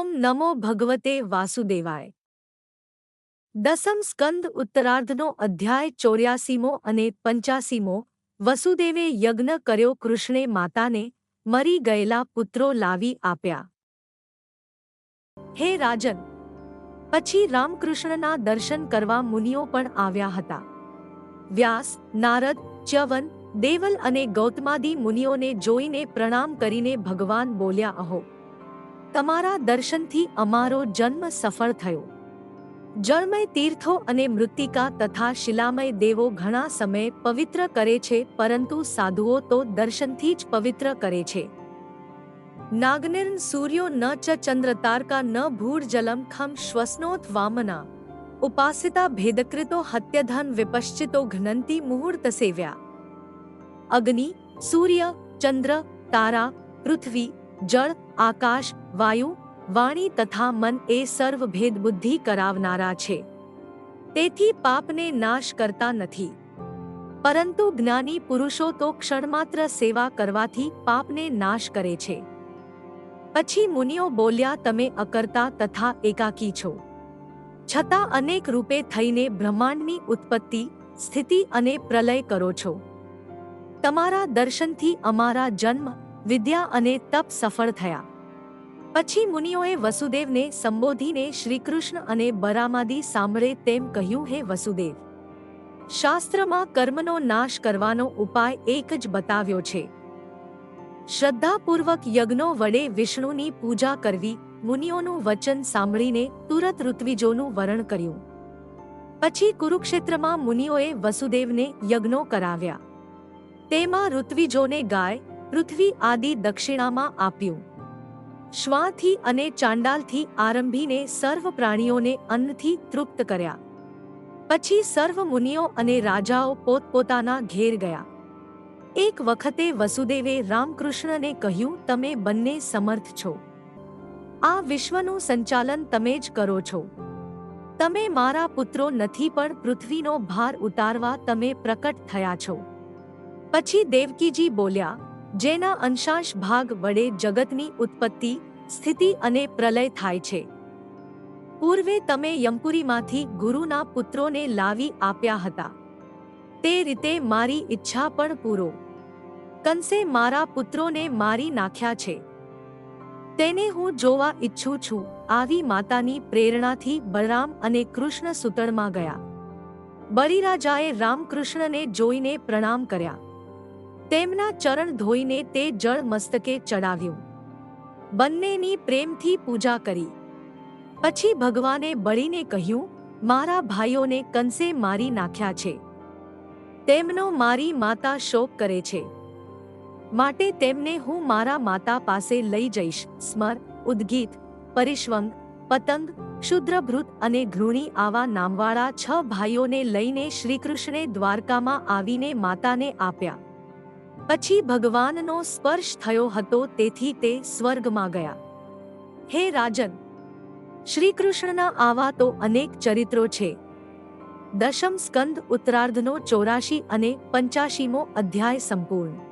નમો ભગવતે વાસુદેવાય. દસમ સ્કંદ ઉત્તરાર્ધનો અધ્યાય ચોર્યાસીમો અને પંચાસીમો વસુદેવે યજ્ઞ કર્યો કૃષ્ણે માતાને, મરી ગયેલા પુત્રો લાવી આપ્યા. હે રાજન, પછી રામકૃષ્ણના દર્શન કરવા મુનિઓ પણ આવ્યા હતા. વ્યાસ, નારદ, ચ્યવન, દેવલ અને ગૌતમાદી મુનિઓને જોઈને પ્રણામ કરીને ભગવાન બોલ્યા, અહો તમારા દર્શનથી અમારો જન્મ સફળ થયો. જળમય તીર્થો અને મૃત્તિકા તથા શિલામય દેવો ઘણા સમય પવિત્ર કરે છે, પરંતુ સાધુઓ તો દર્શનથી જ પવિત્ર કરે છે. નાગનિર્ન સૂર્યો ન ચ ચંદ્ર તારકા ન ભૂર જલમ ખમ શ્વસનોથ વામના. ઉપાસિતા ભેદકૃતો હત્યધન વિપશ્ચિતો ઘનંતી મુહૂર્ત સેવ્યા. અગ્નિ, સૂર્ય, ચંદ્ર, તારા, પૃથ્વી જળ, આકાશ, વાયુ, વાણી તથા મન એ સર્વ ભેદ બુદ્ધિ કરાવનારા છે. તેથી પાપને નાશ કરતા નથી. પરંતુ જ્ઞાની પુરુષો તો ક્ષણમાત્ર સેવા કરવાથી પાપને નાશ કરે છે. પછી મુનિઓ બોલ્યા, તમે અકર્તા તથા એકાકી છો. છતાં અનેક રૂપે થઈને બ્રહ્માંડની ઉત્પત્તિ, સ્થિતિ અને પ્રલય કરો છો. તમારા દર્શનથી અમારા જન્મ વિદ્યા અને તપ સફળ થયા. પછી મુનિઓએ વસુદેવને સંબોધીને શ્રીકૃષ્ણ અને બરામાદી સાંભળે તેમ કહ્યું, હે વસુદેવ, શાસ્ત્રમાં કર્મનો નાશ કરવાનો ઉપાય એક જ બતાવ્યો છે. શ્રદ્ધાપૂર્વક યજ્ઞો વડે વિષ્ણુની પૂજા કરવી. મુનિઓનું વચન સાંભળીને તુરત ઋત્વિજોનું વરણ કર્યું. પછી કુરુક્ષેત્રમાં મુનિઓએ વસુદેવને યજ્ઞો કરાવ્યા. તેમાં ઋત્વિજોને ગાય પૃથ્વી આદિ દક્ષિણામાં આપ્યું. શ્વાથી અને ચાંડાલથી આરંભીને સર્વ પ્રાણીઓને અન્નથી તૃપ્ત કર્યા. પછી સર્વ મુનિઓ અને રાજાઓ પોતપોતાના ઘેર ગયા. એક વખતે વસુદેવે રામકૃષ્ણને કહ્યું, તમે બંને સમર્થ છો. આ વિશ્વનું સંચાલન તમે જ કરો છો. તમે મારા પુત્રો નથી, પણ પૃથ્વીનો ભાર ઉતારવા તમે પ્રકટ થયા છો. પછી દેવકીજી બોલ્યા જેના અંશાંશ ભાગ વડે જગતની ઉત્પત્તિ, સ્થિતિ અને પ્રલય થાય છે. પૂર્વે તમે યમપુરીમાંથી ગુરુના પુત્રોને લાવી આપ્યા હતા. તે રીતે મારી ઈચ્છા પણ પૂરો. કંસે મારા પુત્રોને મારી નાખ્યા છે. તેને હું જોવા ઈચ્છું છું, આવી માતાની પ્રેરણાથી બલરામ અને કૃષ્ણ સુતળમાં ગયા. બલિરાજાએ રામકૃષ્ણને જોઈને પ્રણામ કર્યા. તેમના ચરણ ધોઈને તે જળ મસ્તકે ચડાવ્યું. બંનેની પ્રેમથી પૂજા કરી. પછી ભગવાને બળીને કહ્યું, મારા ભાઈઓને કંસે મારી નાખ્યા છે. તેમનો મારી માતા શોક કરે છે. માટે તેમને હું મારા માતા પાસે લઈ જઈશ. સ્મર, ઉદ્ગીત, પરિશ્વંગ, પતંગ ક્ષુદ્રભૃત અને ઘૃણી આવા નામવાળા છ ભાઈઓને લઈને શ્રીકૃષ્ણે દ્વારકામાં આવીને માતાને આપ્યા. પછી ભગવાનનો સ્પર્શ થયો હતો, તેથી તે સ્વર્ગમાં ગયા. હે રાજન, શ્રીકૃષ્ણના આવા તો અનેક ચરિત્રો છે. દશમ સ્કંદ ઉત્તરાર્ધનો ચોરાશી અને પંચાશીમો અધ્યાય સંપૂર્ણ.